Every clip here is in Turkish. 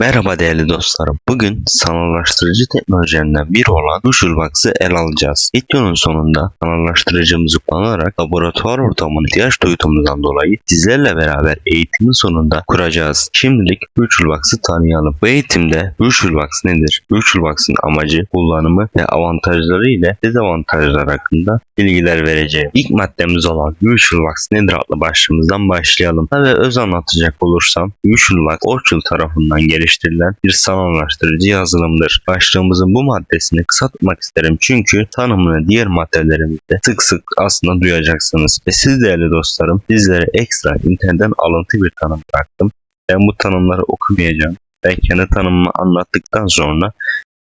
Merhaba değerli dostlarım. Bugün sanallaştırıcı teknolojilerinden biri olan Visualbox'ı ele alacağız. Videonun sonunda sanallaştırıcımızı kullanarak laboratuvar ortamını ihtiyaç duyduğumuzdan dolayı sizlerle beraber eğitimin sonunda kuracağız. Şimdilik Visualbox'ı tanıyalım. Bu eğitimde Visualbox nedir? Visualbox'ın amacı, kullanımı ve avantajları ile dezavantajlar hakkında bilgiler vereceğim. İlk maddemiz olan Visualbox nedir adlı başlığımızdan başlayalım. Ve öz anlatacak olursam Visualbox Orchul tarafından geliştirilen bir sanallaştırıcı yazılımdır. Başlığımızın bu maddesini kısa tutmak isterim çünkü tanımını diğer maddelerimizde sık sık aslında duyacaksınız. Ve siz değerli dostlarım sizlere ekstra internetten alıntı bir tanım bıraktım. Ben bu tanımları okumayacağım. Ben kendi tanımımı anlattıktan sonra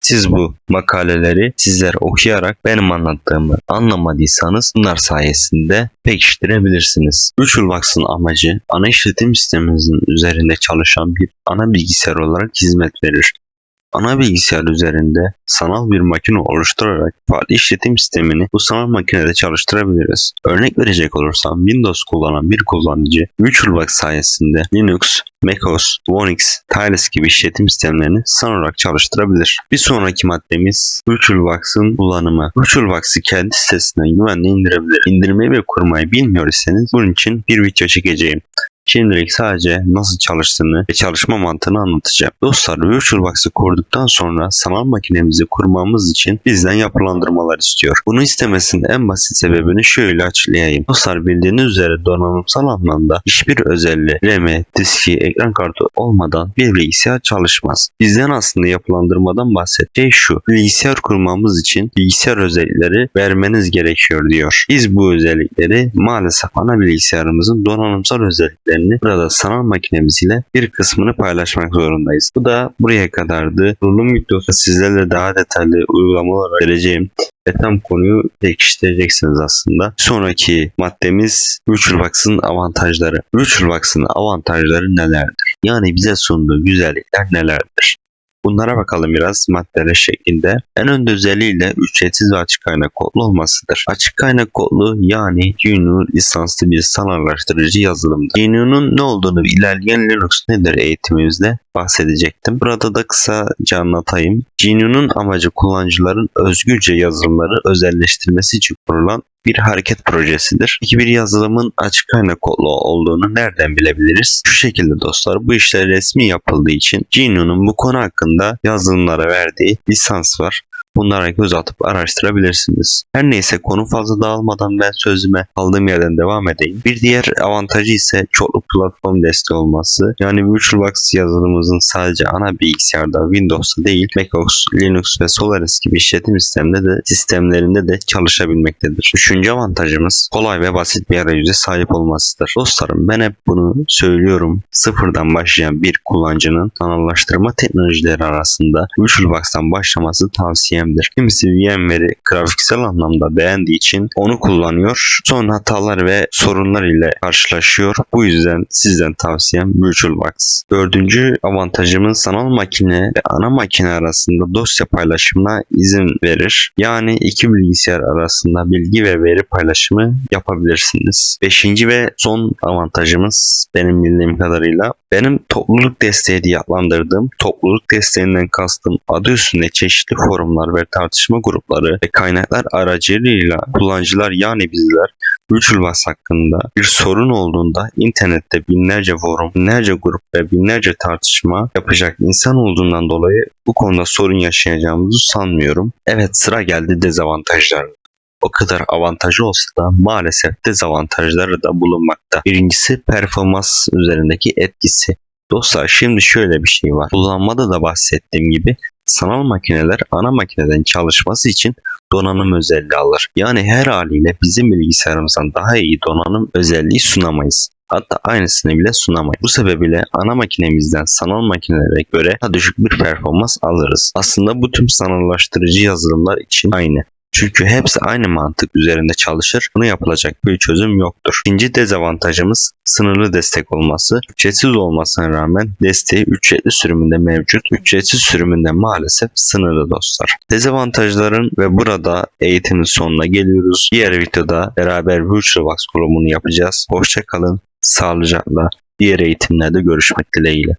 siz bu makaleleri sizler okuyarak benim anlattığımı anlamadıysanız bunlar sayesinde pekiştirebilirsiniz. Visualbox'ın amacı ana işletim sisteminizin üzerinde çalışan bir ana bilgisayar olarak hizmet verir. Ana bilgisayar üzerinde sanal bir makine oluşturarak farklı işletim sistemini bu sanal makinede çalıştırabiliriz. Örnek verecek olursam Windows kullanan bir kullanıcı VirtualBox sayesinde Linux, macOS, Unix, Tails gibi işletim sistemlerini sanal olarak çalıştırabilir. Bir sonraki maddemiz VirtualBox'ın kullanımı. VirtualBox'ı kendi sitesinden güvenle indirebilir. İndirmeyi ve kurmayı bilmiyor iseniz bunun için bir video çekeceğim. Şimdilik sadece nasıl çalıştığını ve çalışma mantığını anlatacağım. Dostlar VirtualBox'ı kurduktan sonra sanal makinemizi kurmamız için bizden yapılandırmalar istiyor. Bunu istemesinin en basit sebebini şöyle açıklayayım. Dostlar bildiğiniz üzere donanımsal anlamda hiçbir özelliği, RAM, diski, ekran kartı olmadan bir bilgisayar çalışmaz. Bizden aslında yapılandırmadan bahsettiği şu. Bilgisayar kurmamız için bilgisayar özellikleri vermeniz gerekiyor diyor. Biz bu özellikleri maalesef ana bilgisayarımızın donanımsal özelliklerini burada sanal makinemiz ile bir kısmını paylaşmak zorundayız. Bu da buraya kadardı. Kurulum videosu sizlerle daha detaylı uygulamalar vereceğim ve tam konuyu pekiştireceksiniz aslında. Sonraki maddemiz VirtualBox'ın avantajları. VirtualBox'ın avantajları nelerdir? Yani bize sunduğu güzellikler nelerdir? Bunlara bakalım biraz maddeler şeklinde. En önde özelliğiyle ücretsiz ve açık kaynak kodlu olmasıdır. Açık kaynak kodlu yani GNU lisanslı bir sanallaştırıcı yazılımdır. GNU'nun ne olduğunu ilerleyen Linux nedir eğitimimizde bahsedecektim. Burada da kısaca anlatayım. GNU'nun amacı kullanıcıların özgürce yazılımları özelleştirmesi için kurulan bir hareket projesidir. Peki bir yazılımın açık kaynak kodlu olduğunu nereden bilebiliriz? Şu şekilde dostlar bu işler resmi yapıldığı için GNU'nun bu konu hakkında yazılımlara verdiği lisans var. Bunlara göz atıp araştırabilirsiniz. Her neyse konu fazla dağılmadan ben sözüme kaldığım yerden devam edeyim. Bir diğer avantajı ise çoklu platform desteği olması. Yani VirtualBox yazılımımızın sadece ana bilgisayarda Windows'ta değil macOS, Linux ve Solaris gibi işletim sisteminde de sistemlerinde de çalışabilmektedir. Üçüncü avantajımız kolay ve basit bir arayüze sahip olmasıdır. Dostlarım ben hep bunu söylüyorum. Sıfırdan başlayan bir kullanıcının sanallaştırma teknolojileri arasında VirtualBox'tan başlaması tavsiyemdir. Kimisi VMware'i grafiksel anlamda beğendiği için onu kullanıyor. Sonra hatalar ve sorunlar ile karşılaşıyor. Bu yüzden sizden tavsiyem VirtualBox. Dördüncü avantajımız sanal makine ve ana makine arasında dosya paylaşımına izin verir. Yani iki bilgisayar arasında bilgi ve veri paylaşımı yapabilirsiniz. Beşinci ve son avantajımız benim bildiğim kadarıyla benim topluluk desteği diye adlandırdığım topluluk desteğinden kastım adı üstünde çeşitli forumlar ve tartışma grupları ve kaynaklar aracılığıyla kullanıcılar yani bizler VirtualBox hakkında bir sorun olduğunda internette binlerce forum, binlerce grup ve binlerce tartışma yapacak insan olduğundan dolayı bu konuda sorun yaşayacağımızı sanmıyorum. Evet sıra geldi dezavantajlarına o kadar avantajı olsa da maalesef dezavantajları da bulunmakta. Birincisi performans üzerindeki etkisi. Dostlar şimdi şöyle bir şey var. Kullanmada da bahsettiğim gibi sanal makineler ana makineden çalışması için donanım özelliği alır. Yani her haliyle bizim bilgisayarımızdan daha iyi donanım özelliği sunamayız. Hatta aynısını bile sunamayız. Bu sebeple ana makinemizden sanal makinelere göre daha düşük bir performans alırız. Aslında bu tüm sanallaştırıcı yazılımlar için aynı. Çünkü hepsi aynı mantık üzerinde çalışır. Bunu yapılacak bir çözüm yoktur. İkinci dezavantajımız sınırlı destek olması. Ücretsiz olmasına rağmen desteği ücretli sürümünde mevcut. Ücretsiz sürümünde maalesef sınırlı dostlar. Dezavantajların ve burada eğitimin sonuna geliyoruz. Diğer videoda beraber VirtualBox kurulumunu yapacağız. Hoşçakalın, sağlıcakla. Diğer eğitimlerde görüşmek dileğiyle.